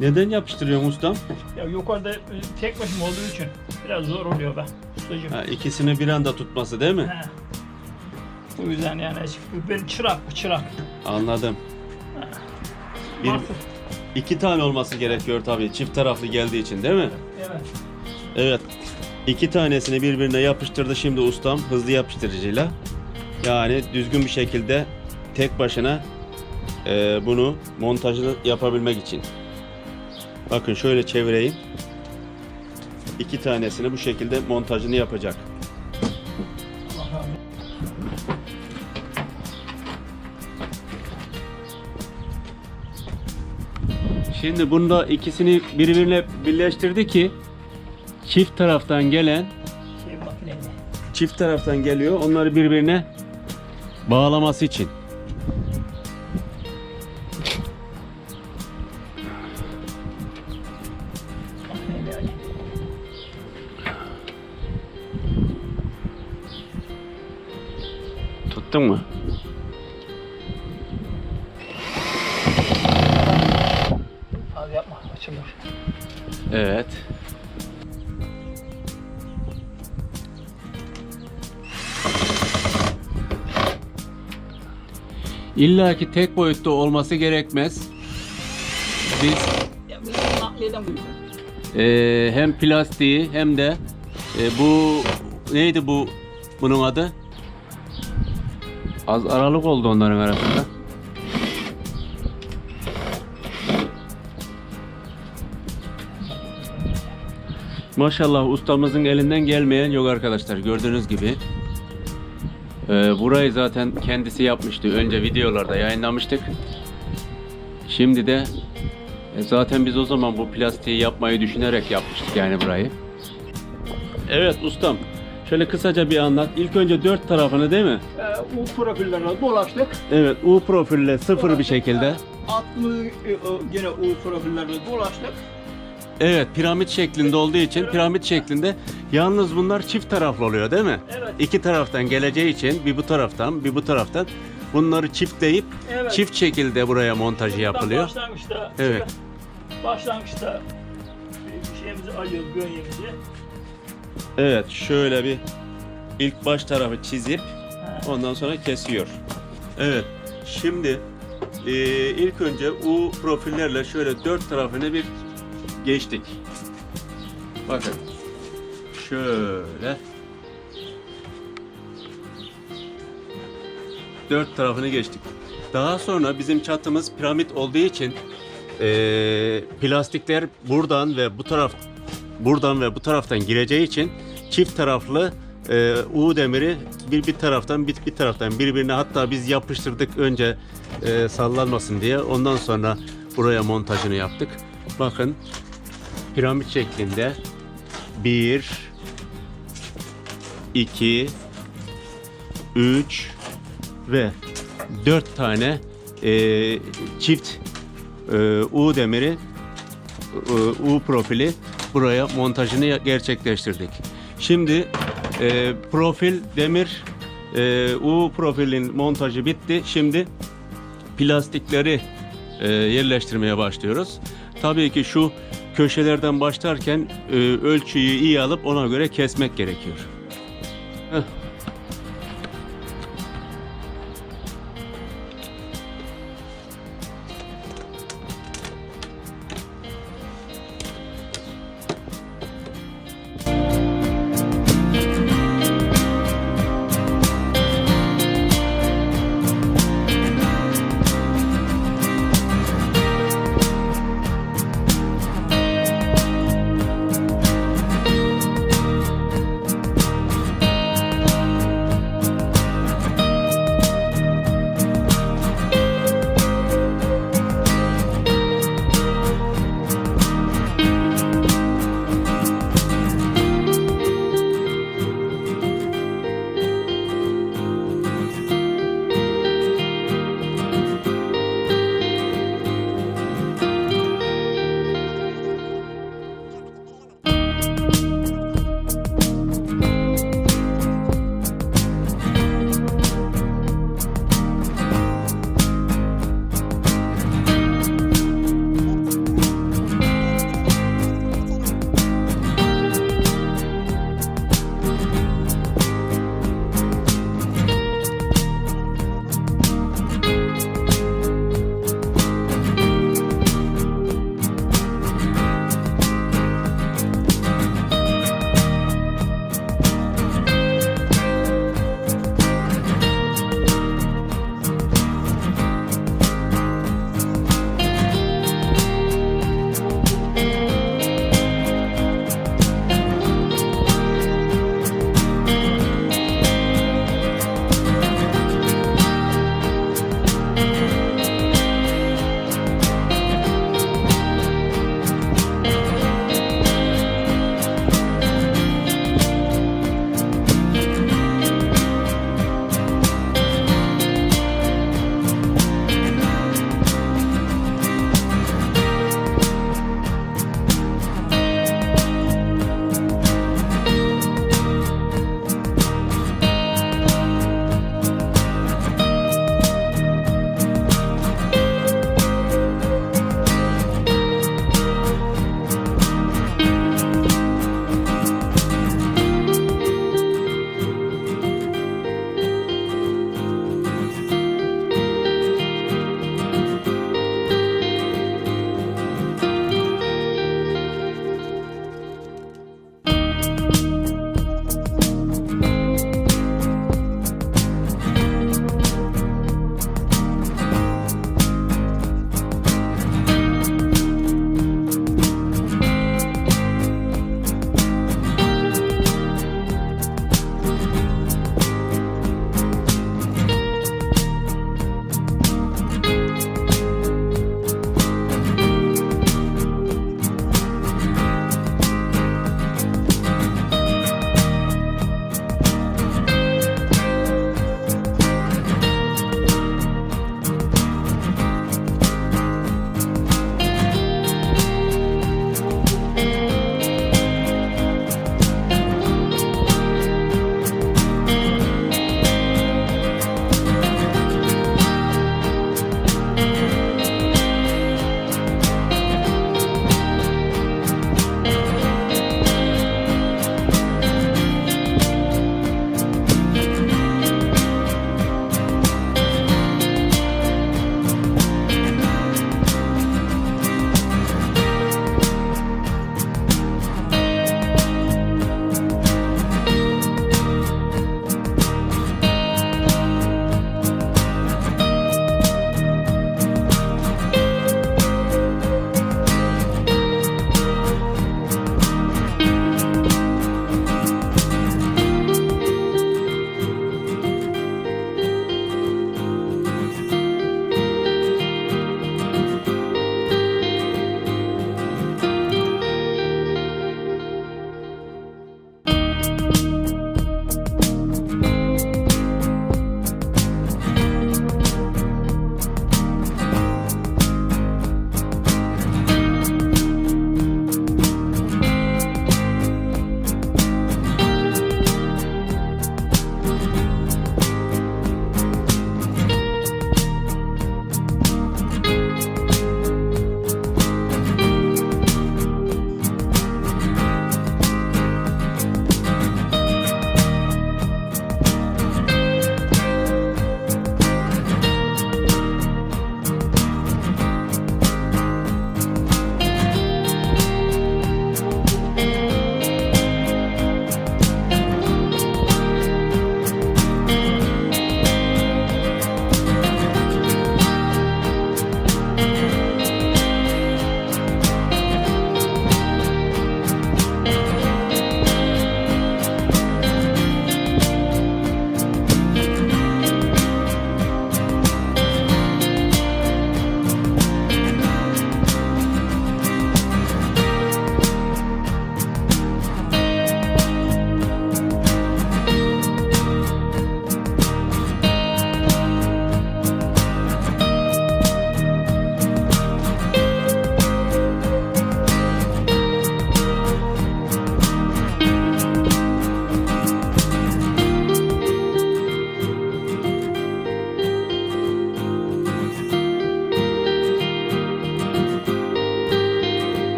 Neden yapıştırıyorsun ustam? Ya yukarıda e, tek başıma olduğu için biraz zor oluyor be ustacığım. Ha, ikisini bir anda tutması değil mi? He. Bu yüzden yani ben çırak bu çırak. Anladım. Bir, Mahsus. iki tane olması gerekiyor tabii çift taraflı geldiği için değil mi? Evet. Evet. İki tanesini birbirine yapıştırdı şimdi ustam hızlı yapıştırıcıyla. Yani düzgün bir şekilde tek başına e, bunu montajını yapabilmek için. Bakın şöyle çevireyim. İki tanesini bu şekilde montajını yapacak. Şimdi bunda ikisini birbirine birleştirdi ki çift taraftan gelen Şey çift taraftan geliyor. Onları birbirine bağlaması için. Tuttun mu? Az yapma açılır. Evet. İlla ki tek boyutta olması gerekmez. Biz eee, hem plastiği hem de e, bu neydi bu bunun adı? Az aralık oldu onların arasında. Maşallah ustamızın elinden gelmeyen yok arkadaşlar gördüğünüz gibi. Ee, burayı zaten kendisi yapmıştı. Önce videolarda yayınlamıştık. Şimdi de e, zaten biz o zaman bu plastiği yapmayı düşünerek yapmıştık yani burayı. Evet ustam. Şöyle kısaca bir anlat. İlk önce dört tarafını değil mi? Ee, bu profillerle dolaştık. Evet U profille sıfır bir şekilde. Atlı e, gene U profillerle dolaştık. Evet piramit şeklinde olduğu için piramit şeklinde yalnız bunlar çift taraflı oluyor değil mi? Evet. İki taraftan geleceği için bir bu taraftan bir bu taraftan bunları çiftleyip Evet. çift şekilde buraya montajı yapılıyor. Başlangıçta Evet. Başlangıçta bir şeyimizi alıyoruz gönyemizi. Evet şöyle bir ilk baş tarafı çizip ondan sonra kesiyor. Evet şimdi e, ilk önce U profillerle şöyle dört tarafını bir geçtik. Bakın şöyle dört tarafını geçtik. Daha sonra bizim çatımız piramit olduğu için e, plastikler buradan ve bu taraf buradan ve bu taraftan gireceği için çift taraflı e, U demiri bir bir taraftan bir bir taraftan birbirine hatta biz yapıştırdık önce e, sallanmasın diye ondan sonra buraya montajını yaptık. Bakın piramit şeklinde bir 2 3 ve 4 tane e, çift e, U demiri e, U profili buraya montajını gerçekleştirdik. Şimdi e, profil demir e, U profilin montajı bitti. Şimdi plastikleri e, yerleştirmeye başlıyoruz. Tabii ki şu köşelerden başlarken e, ölçüyü iyi alıp ona göre kesmek gerekiyor.